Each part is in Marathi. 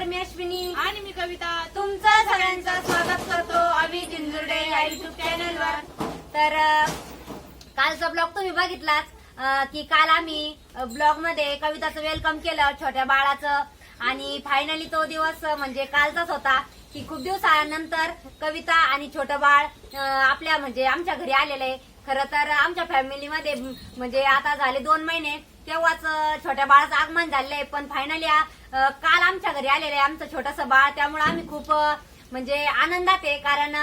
नमस्कार मी अश्विनी. आणि मी कविता. तुमचं सगळ्यांचं स्वागत करतो आम्ही जिंजुर्डे या युट्यूब चॅनलवर तर कालचा ब्लॉग तुम्ही बघितलाच की काल आम्ही ब्लॉगमध्ये कविताचं वेलकम केलं छोट्या बाळाचं. आणि फायनली तो दिवस म्हणजे कालचाच होता की खूप दिवसानंतर कविता आणि छोटं बाळ आपल्या म्हणजे आमच्या घरी आलेलं आहे. खरं तर आमच्या फॅमिलीमध्ये म्हणजे आता झाले दोन महिने तेव्हाच छोट्या बाळाचं आगमन झालेलं आहे पण फायनली काल आमच्या घरी आलेलं आहे आमचं छोटंसं बाळ. त्यामुळे आम्ही खूप म्हणजे आनंदात आहे. कारण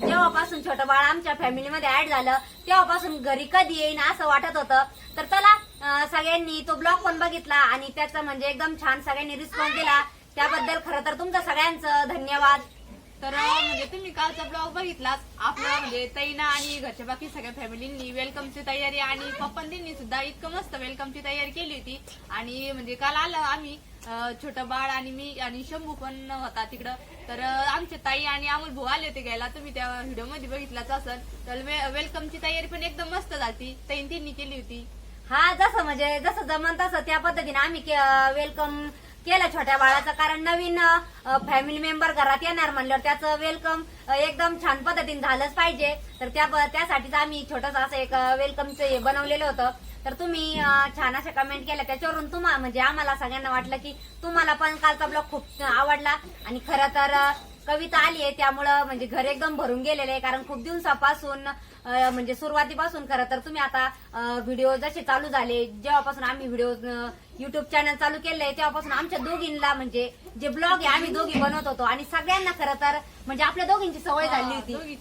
जेव्हापासून छोटं बाळ आमच्या फॅमिलीमध्ये ऍड झालं तेव्हापासून घरी कधी येईन असं वाटत होतं. तर चला सगळ्यांनी तो ब्लॉग पण बघितला आणि त्याचा म्हणजे एकदम छान सगळ्यांनी रिस्पॉन्स दिला. त्याबद्दल खरं तर तुमचं सगळ्यांचं धन्यवाद. तर म्हणजे तुम्ही कालचा ब्लॉग बघितलाच आपलं म्हणजे तैना आणि घरच्या बाकी सगळ्या फॅमिलींनी वेलकमची तयारी आणि पप्पांनी सुद्धा इतकं मस्त वेलकमची तयारी केली होती. आणि म्हणजे काल आलं आम्ही अं, छोटं बाळ आणि मी आणि शंभू पण होता तिकडं. तर अं, आमचे ताई आणि अमोल भाऊ आले होते घ्यायला. तुम्ही त्या व्हिडिओमध्ये बघितलाच असेल. तर वे- वेलकमची तयारी पण एकदम मस्त झाली तैन तिन्ही केली होती. हा जसं म्हणजे जसं जमन तसं त्या पद्धतीने आम्ही वेलकम केलं छोट्या बाळाचं. कारण नवीन फॅमिली मेंबर घरात येणार म्हणल्यावर त्याचं वेलकम एकदम छान पद्धतीने झालंच पाहिजे. तर त्या त्यासाठीच आम्ही छोटस असं एक वेलकमचं हे बनवलेलं होतं. तर तुम्ही छान अशा कमेंट केल्या. त्याच्यावरून तुम्हा म्हणजे आम्हाला सगळ्यांना वाटलं की तुम्हाला पण कालचा ब्लॉग खूप आवडला. आणि खरं तर कविता आली आहे त्यामुळं म्हणजे घर एकदम भरून गेलेलं आहे. कारण खूप दिवसापासून म्हणजे सुरुवातीपासून खरं तर तुम्ही आता व्हिडिओ जसे चालू झाले जेव्हापासून आम्ही व्हिडिओ युट्यूब चॅनल चालू केलंय तेव्हापासून आमच्या दोघींना म्हणजे जे ब्लॉग आहे आम्ही दोघी बनवत होतो. आणि सगळ्यांना खरं तर म्हणजे आपल्या दोघींची सवय झाली होती.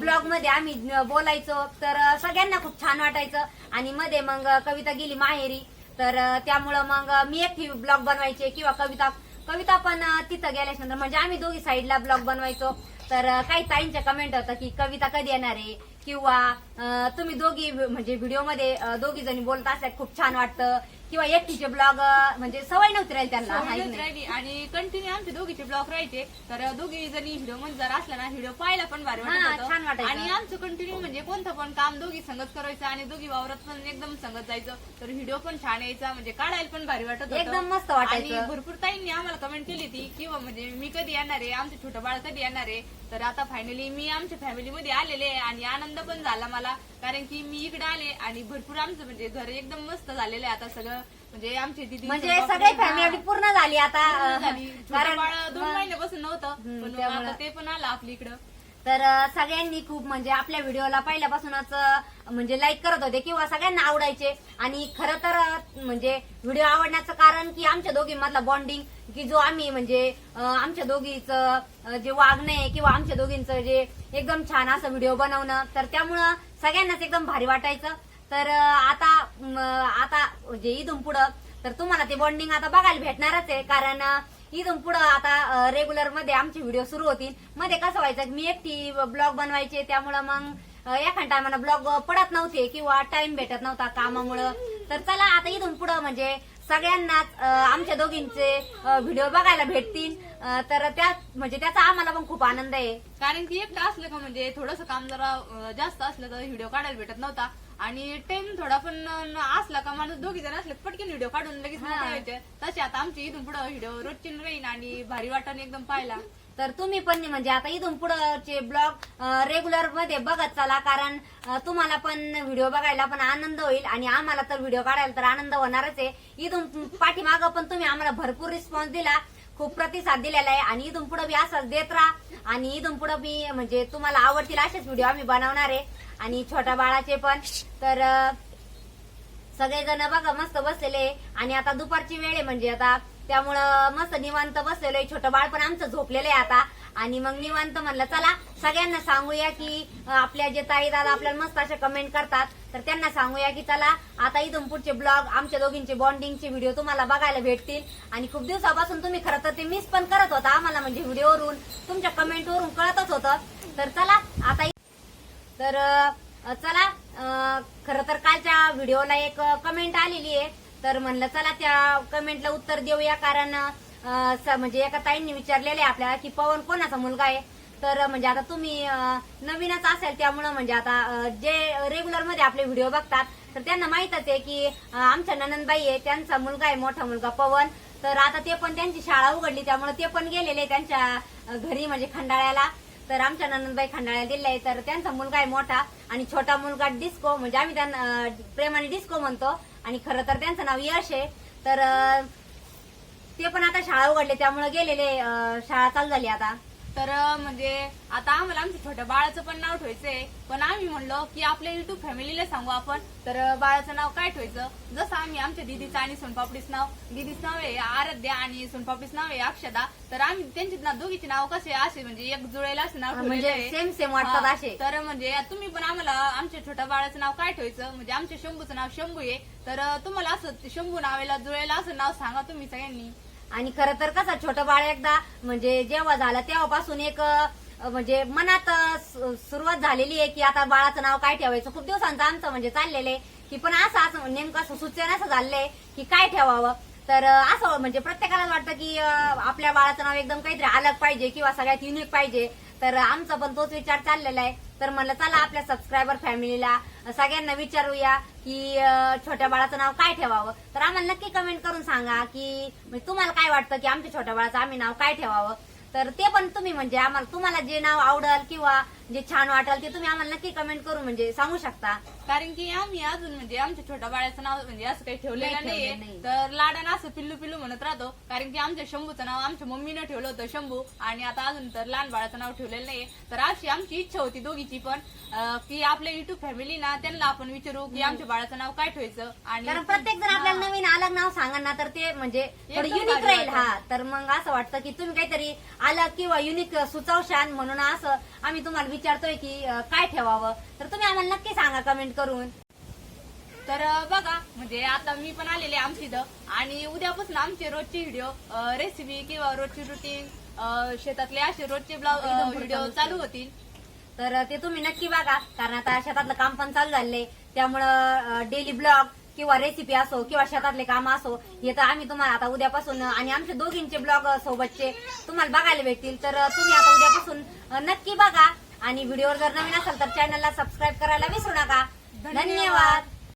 ब्लॉगमध्ये आम्ही बोलायचो तर सगळ्यांना खूप छान वाटायचं. आणि मध्ये मग कविता गेली माहेरी. तर त्यामुळं मग मी एकटी ब्लॉग बनवायचे किंवा कविता कविता पण तिथं गेल्यानंतर म्हणजे आम्ही दोघी साईडला ब्लॉग बनवायचो. तर काही ताईंच्या कमेंट होतं की कविता कधी येणार आहे? किंवा तुम्ही दोघी म्हणजे व्हिडिओमध्ये दोघी जणी बोलत असल्या खूप छान वाटतं. किंवा एकटीचे ब्लॉग म्हणजे सवय नव्हती राहील त्यांना? राहिली आणि कंटिन्यू आमचे दोघीचे ब्लॉग राहायचे तर दोघी जणी व्हिडिओमध्ये जर असला ना व्हिडिओ पाहायला पण भारी हा, वाटत छान होतं वाटायचं. आणि आमचं कंटिन्यू म्हणजे कोणतं पण काम दोघी संगत करायचं आणि दोघी वावरात पण एकदम संगत जायचं तर व्हिडिओ पण छान यायचा म्हणजे काढायला पण भारी वाटत होतं. एकदम मस्त वाटायचं. आणि भरपूर ताईंनी आम्हाला कमेंट केली होती किंवा म्हणजे मी कधी येणार आहे आमचं छोटं बाळ कधी येणार आहे तर आता फायनली मी आमच्या फॅमिलीमध्ये आलेले आहे आणि आनंद पण झाला मला कारण की मी इकडे आले आणि भरपूर आमचं म्हणजे घर एकदम मस्त झालेलं आहे आता सगळं म्हणजे आमची दिदी म्हणजे सगळी फॅमिली पूर्ण झाली आता कारण दोन महिन्यापासून नव्हतं पण आता ते पण आलं आपल्या इकडं. तर सगळ्यांनी खूप म्हणजे आपल्या व्हिडिओला पहिल्यापासूनच म्हणजे लाईक करत होते किंवा सगळ्यांना आवडायचे. आणि खरं तर म्हणजे व्हिडिओ आवडण्याचं कारण की आमच्या दोघींमधला बॉन्डिंग की जो आम्ही म्हणजे आमच्या दोघीचं जे वागणं आहे किंवा आमच्या दोघींचं जे एकदम छान असं व्हिडिओ बनवणं तर त्यामुळं सगळ्यांनाच एकदम भारी वाटायचं. तर आता आता म्हणजे इथून पुढं तर तुम्हाला ते बॉन्डिंग आता बघायला भेटणारच आहे. कारण इथून पुढं आता रेग्युलरमध्ये आमचे व्हिडिओ सुरू होतील. मध्ये कसं व्हायचं मी एकटी ब्लॉग बनवायचे त्यामुळं मग एखाद एखाद्या टायमाला ब्लॉग पडत नव्हते किंवा टाइम भेटत नव्हता कामामुळं. तर चला आता इथून पुढं म्हणजे सगळ्यांनाच आमच्या दोघींचे व्हिडिओ बघायला भेटतील. तर त्या म्हणजे त्याचा आम्हाला पण खूप आनंद आहे. कारण की एकटं असलं का म्हणजे थोडंसं काम जरा जास्त असलं तर व्हिडिओ काढायला भेटत नव्हता. आणि टाइम थोडा पण असला का माणूस दोघी जण असले पटकन व्हिडिओ काढून लगेच हा. मोकळे व्हायचे. तसे आता आमची इथून पुढे व्हिडिओ रोजची राहीन आणि भारी वाटण एकदम पाहायला. तर तुम्ही पण म्हणजे आता इथून पुढचे ब्लॉग रेग्युलरमध्ये बघत चला कारण अं, तुम्हाला पण व्हिडिओ बघायला पण आनंद होईल. आणि आम्हाला तर व्हिडिओ काढायला तर आनंद होणारच आहे. इथून पाठीमागं पण तुम्ही आम्हाला भरपूर रिस्पॉन्स दिला. खूप प्रतिसाद दिलेला आहे. आणि इथून पुढे बी असंच देत राहा. आणि इथून पुढे बी म्हणजे तुम्हाला आवडतील असेच व्हिडिओ आम्ही बनवणार आहे. आणि छोट्या बाळाचे पण. तर सगळेजण बघा मस्त बसलेले आणि आता दुपारची वेळ आहे म्हणजे आता त्यामुळं मस्त निवांत बसलेलं आहे. छोटं बाळ पण आमचं झोपलेलं आहे आता. आणि मग निवांत म्हणलं चला सगळ्यांना सांगूया की आपल्या जे ताई दादा आपल्याला मस्त असे कमेंट करतात तर त्यांना सांगूया की चला आता इथून पुढचे ब्लॉग आमच्या दोघींचे बॉन्डिंगचे व्हिडिओ तुम्हाला बघायला भेटतील. आणि खूप दिवसापासून तुम्ही खरं तर ते मिस पण करत होता आम्हाला म्हणजे व्हिडिओवरून तुमच्या कमेंटवरून कळतच होतं. तर चला आता तर चला खरं तर कालच्या व्हिडिओला एक कमेंट आलेली आहे. तर म्हणलं चला त्या कमेंटला उत्तर देऊया कारण म्हणजे एका ताईंनी विचारलेलं आहे आपल्याला की पवन कोणाचा मुलगा आहे? तर म्हणजे आता तुम्ही नवीनच असेल त्यामुळं म्हणजे आता जे रेग्युलरमध्ये आपले व्हिडिओ बघतात तर त्यांना माहीतच आहे की आमच्या ननंदबाई आहे त्यांचा मुलगा आहे मोठा मुलगा पवन. तर आता ते पण त्यांची शाळा उघडली त्यामुळे ते पण गेलेले त्यांच्या घरी म्हणजे खंडाळ्याला. तर आमच्या ननंदबाई खंडाळ्याला आहे. तर त्यांचा मुलगा आहे मोठा आणि छोटा मुलगा डिस्को म्हणजे आम्ही त्यांना प्रेमाने डिस्को म्हणतो. आणि खरं तर त्यांचं नाव यश आहे. तर ते पण आता शाळा उघडले त्यामुळे गेलेले अ, शाळा चालू झाली आता. तर म्हणजे आता आम्हाला आमच्या छोट्या बाळाचं पण नाव ठेवायचंय. पण आम्ही म्हणलो की आपल्या युट्यूब फॅमिलीला सांगू आपण. तर बाळाचं नाव काय ठेवायचं? जसं आम्ही आमच्या दिदीचं आणि सोनपापडीच नाव दिदीचं नाव आहे आराध्या आणि सोनपापडीच नाव आहे अक्षदा. तर आम्ही त्यांची ना दोघीचे नाव कसे असे म्हणजे एक जुळेला असं नाव म्हणजे ठेवलेलं आहे. सेम सेम वाटतात हा, असे. तर म्हणजे तुम्ही पण आम्हाला आमच्या छोट्या बाळाचं नाव काय ठेवायचं? म्हणजे आमच्या शंभूचं नाव शंभू आहे. तर तुम्हाला असं शंभू नावेला जुळेला असं नाव सांगा तुम्ही सगळ्यांनी. आणि खरं तर कसं छोटं बाळ एकदा म्हणजे जेव्हा झालं तेव्हापासून एक म्हणजे मनात सु- सुरुवात झालेली आहे की आता बाळाचं नाव काय ठेवायचं? खूप दिवसांचं आमचं म्हणजे चाललेलं आहे की पण असं असं नेमकं असं सुचन असं झालंय की काय ठेवावं? तर असं म्हणजे प्रत्येकाला वाटतं की आपल्या बाळाचं नाव एकदम काहीतरी अलग पाहिजे किंवा सगळ्यात युनिक पाहिजे. तर आमचा पण तोच विचार चाललेला आहे. तर म्हणलं चला आपल्या सबस्क्रायबर फॅमिलीला सगळ्यांना विचारूया की छोट्या बाळाचं नाव काय ठेवावं? तर आम्हाला नक्की कमेंट करून सांगा की म्हणजे तुम्हाला काय वाटतं की आमच्या छोट्या बाळाचं आम्ही नाव काय ठेवावं? तर ते पण तुम्ही म्हणजे आम्हाला तुम्हाला जे नाव आवडल किंवा जे छान वाटेल ते तुम्ही आम्हाला नक्की कमेंट करून म्हणजे सांगू शकता. कारण की आम्ही अजून म्हणजे आमच्या छोट्या बाळाचं नाव म्हणजे असं काही ठेवलेलं नाही नाहीये. नाही. तर लाडानं असं पिल्लू पिल्लू म्हणत राहतो. कारण की आमच्या शंभूचं नाव आमच्या मम्मीनं ठेवलं होतं शंभू. आणि आता अजून तर लहान बाळाचं नाव ठेवलेलं नाहीये. तर अशी आमची इच्छा होती दोघीची पण अं, की आपल्या युट्यूब फॅमिली ना त्यांना आपण विचारू की आमच्या बाळाचं नाव काय ठेवायचं. आणि प्रत्येक जण आपल्याला नवीन अलग नाव सांगा ना तर ते म्हणजे थोडं एकदम युनिक भारी राहील. वाटेल. हा तर मग असं वाटतं की तुम्ही काहीतरी अलग किंवा युनिक सुचवशान म्हणून असं आम्ही तुम्हाला विचारतोय की अं, काय ठेवावं? तर तुम्ही आम्हाला नक्की सांगा कमेंट करून. तर अं, बघा म्हणजे आता मी पण आलेले आहे आमच्या इथं. आणि उद्यापासून आमचे रोजचे व्हिडिओ रेसिपी किंवा रोजची रुटीन शेतातले असे रोजचे ब्लॉग व्हिडिओ चालू होतील. तर ते तुम्ही नक्की बघा कारण आता शेतातलं काम पण चालू झालंय. त्यामुळं डेली ब्लॉग किंवा रेसिपी असो किंवा शेतातले काम असो हे तर आम्ही तुम्हाला आता उद्यापासून आणि आमच्या दोघींचे ब्लॉग सोबतचे तुम्हाला बघायला भेटतील. तर तुम्ही आता उद्यापासून नक्की बघा. आणि व्हिडिओवर जर नवीन असाल तर चॅनलला सबस्क्राईब करायला विसरू नका धन्यवाद. धन्यवाद